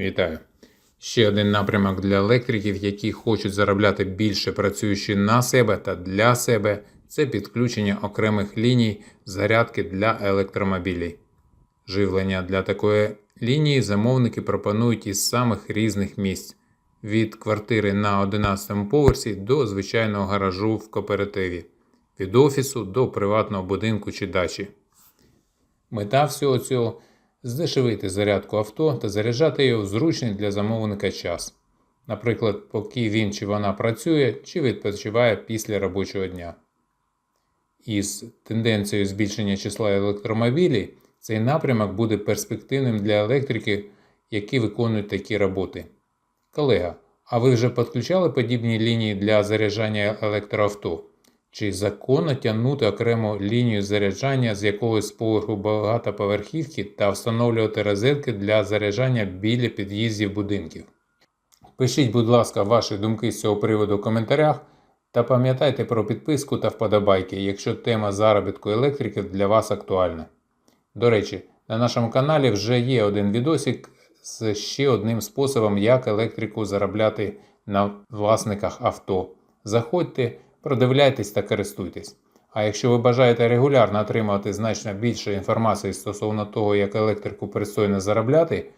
Вітаю! Ще один напрямок для електриків, які хочуть заробляти більше працюючи на себе та для себе, це підключення окремих ліній зарядки для електромобілів. Живлення для такої лінії замовники пропонують із самих різних місць від квартири на 11 поверсі до звичайного гаражу в кооперативі, від офісу до приватного будинку чи дачі. Мета всього цього здешевити зарядку авто та заряджати його в зручний для замовника час. Наприклад, поки він чи вона працює чи відпочиває після робочого дня. Із тенденцією збільшення числа електромобілів цей напрямок буде перспективним для електриків, які виконують такі роботи. Колега, а ви вже підключали подібні лінії для заряджання електроавто? Чи законно тягнути окрему лінію заряджання з якогось поверху багатоповерхівки та встановлювати розетки для заряджання біля під'їздів будинків? Пишіть, будь ласка, ваші думки з цього приводу в коментарях та пам'ятайте про підписку та вподобайки, якщо тема заробітку електриків для вас актуальна. До речі, на нашому каналі вже є один відосик з ще одним способом, як електрику заробляти на власниках авто. Заходьте, продивляйтесь та користуйтесь. А якщо ви бажаєте регулярно отримувати значно більше інформації стосовно того, як електрику пристойно заробляти,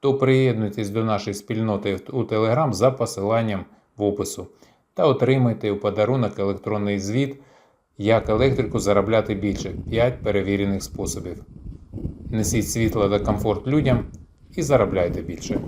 то приєднуйтесь до нашої спільноти у Telegram за посиланням в опису та отримайте у подарунок електронний звіт, як електрику заробляти більше 5 перевірених способів. Несіть світло та комфорт людям і заробляйте більше.